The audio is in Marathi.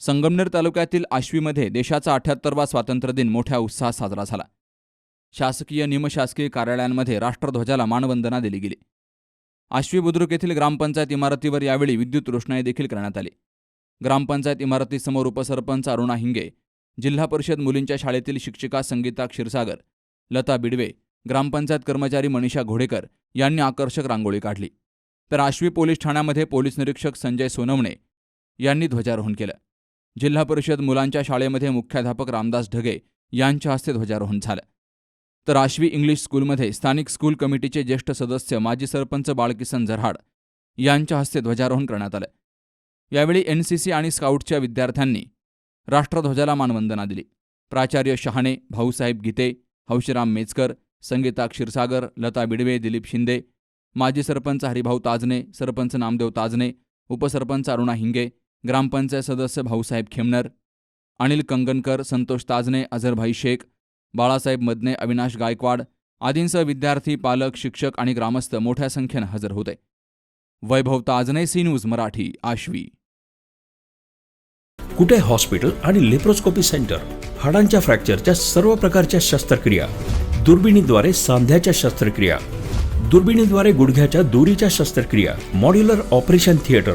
संगमनेर तालुक्यातील आश्वीमध्ये देशाचा अठ्याहत्तरवा स्वातंत्र्य दिन मोठ्या उत्साहात साजरा झाला. शासकीय निमशासकीय कार्यालयांमध्ये राष्ट्रध्वजाला मानवंदना दिली गेली. आश्वी बुद्रुक येथील ग्रामपंचायत इमारतीवर यावेळी विद्युत रोषणाई देखील करण्यात आली. ग्रामपंचायत इमारतीसमोर उपसरपंच अरुणा हिंगे जिल्हा परिषद मुलींच्या शाळेतील शिक्षिका संगीता क्षीरसागर लता बिडवे ग्रामपंचायत कर्मचारी मनीषा घोडेकर यांनी आकर्षक रांगोळी काढली. तर आश्वी पोलीस ठाण्यामध्ये पोलीस निरीक्षक संजय सोनवणे यांनी ध्वजारोहण केलं. जिल्हा परिषद मुलांच्या शाळेमध्ये मुख्याध्यापक रामदास ढगे यांच्या हस्ते ध्वजारोहण झालं. तर आश्वी इंग्लिश स्कूलमध्ये स्थानिक स्कूल कमिटीचे ज्येष्ठ सदस्य माजी सरपंच बाळकिसन झरहाड यांच्या हस्ते ध्वजारोहण करण्यात आलं. यावेळी एन सी सी आणि स्काउटच्या विद्यार्थ्यांनी राष्ट्रध्वजाला मानवंदना दिली. प्राचार्य शहाणे भाऊसाहेब गीते हौशीराम मेचकर संगीता क्षीरसागर लता बिडवे दिलीप शिंदे माजी सरपंच हरिभाऊ ताजने सरपंच नामदेव ताजने उपसरपंच अरुणा हिंगे ग्रामपंचायत सदस्य भाऊसाहेब खेमनर अनिल कंगनकर संतोष ताजने अझरभाई शेख बाळासाहेब मदने अविनाश गायकवाड आदींसह विद्यार्थी पालक शिक्षक आणि ग्रामस्थ मोठ्या संख्येनं हजर होते. Vaibhav Tajne C news Marathi Ashvi. Kute hospital आणि लेप्रोस्कोपी सेंटर? हाडांच्या फ्रॅक्चरच्या सर्व प्रकारच्या शस्त्रक्रिया. दुर्बिणीद्वारे सांध्याच्या शस्त्रक्रिया. दुर्बिणीद्वारे गुडघ्याच्या दोरीच्या शस्त्रक्रिया. Modular operation theatre.